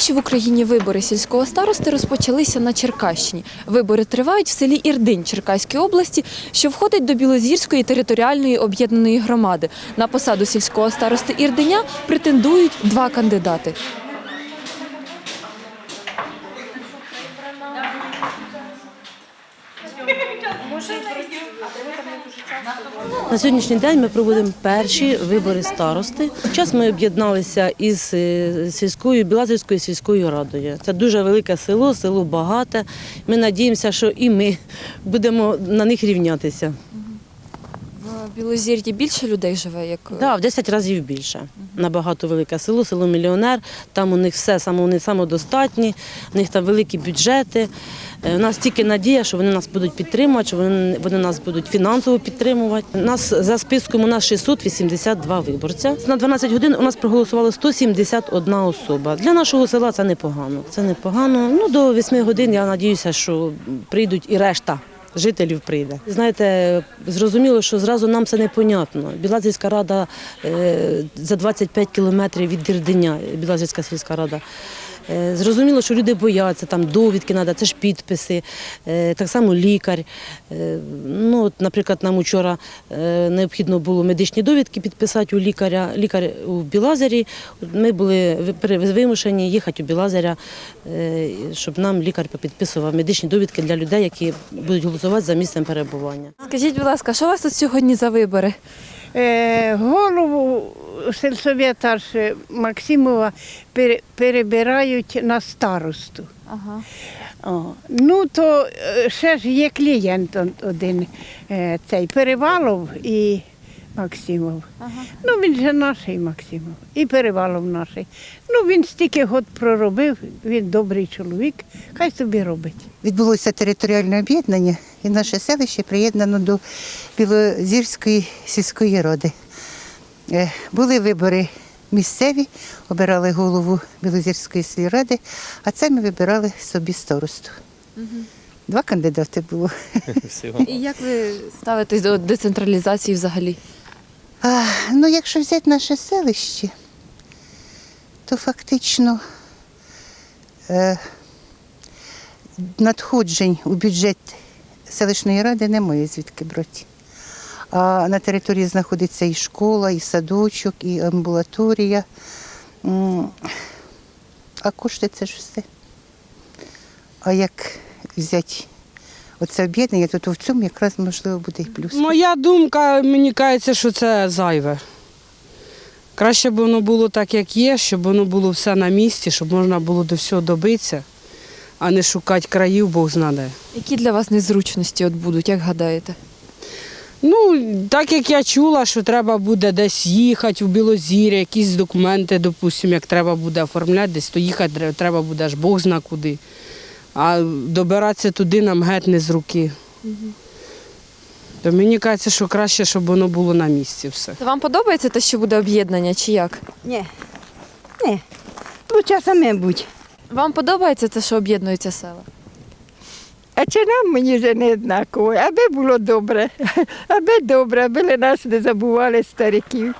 Перші в Україні вибори сільського старости розпочалися на Черкащині. Вибори тривають в селі Ірдинь Черкаської області, що входить до Білозірської територіальної об'єднаної громади. На посаду сільського старости Ірдиня претендують два кандидати. На сьогоднішній день ми проводимо перші вибори старости. Час ми об'єдналися із е, сільською Білазерською сільською радою. Це дуже велике село, село багате. Ми надіємося, що і ми будемо на них рівнятися. Білозір'ї більше людей живе, як Да, в 10 разів більше. Набагато велике село, село мільйонер. Там у них все вони самодостатні, у них там великі бюджети. Е, У нас тільки надія, що вони нас будуть підтримувати, що вони, вони нас будуть фінансово підтримувати. У нас за списком у нас 682 виборця. На 12 годин у нас проголосувало 171 особа. Для нашого села це непогано. Це непогано. Ну до 8 годин я надіюся, що прийдуть і решта. Жителів прийде. Знаєте, зрозуміло, що зразу нам це непонятно. Білазерська рада е, за 25 кілометрів від Дірдиня, Білазерська сільська рада. Е, Зрозуміло, що люди бояться, там довідки треба, це ж підписи, е, так само лікар. Ну, от, наприклад, нам вчора необхідно було медичні довідки підписати у лікаря. Лікар у Білазері. Ми були вимушені їхати у Білазеря, щоб нам лікар попідписував медичні довідки для людей, які будуть голосувати за місцем перебування. Скажіть, будь ласка, що у вас тут сьогодні за вибори? Е, голову сельсовета ж Максимова пере- перебирають на старосту. Ага. О, ну то е, ще ж є клієнт он- один е, цей Перевалов і Максимов. Ага. Ну він же наший Максимов. І Перевалов наший. Ну він стільки год проробив, він добрий чоловік, хай собі робить. Відбулося територіальне об'єднання, і наше селище приєднано до Білозірської сільської ради. Е, Були вибори місцеві, обирали голову Білозірської сільради, а це ми вибирали собі старосту. Два кандидати було. І як ви ставитесь до децентралізації взагалі? А, ну, якщо взяти наше селище, то фактично е, надходжень у бюджет селищної ради немає звідки брати. А на території знаходиться і школа, і садочок, і амбулаторія. А кошти це ж все. А як взяти оце об'єднання, то, то в цьому якраз можливо буде і плюс. Моя думка, мені кажеться, що це зайве. Краще б воно було так, як є, щоб воно було все на місці, щоб можна було до всього добитися, а не шукати країв, Бог знає. Які для вас незручності от будуть, як гадаєте? Ну, так як я чула, що треба буде десь їхати у Білозір'я, якісь документи, допустимо, як треба буде оформляти, десь то їхати треба буде аж Бог зна куди. А добиратися туди нам геть не з руки. То мені кажеться, що краще, щоб воно було на місці все. То вам подобається те, що буде об'єднання, чи як? Ні. Ні. Лучше саме будь. Вам подобається те, що об'єднуються села? А чи нам мені вже не однаково, аби було добре, аби добре, аби нас не забували стариків.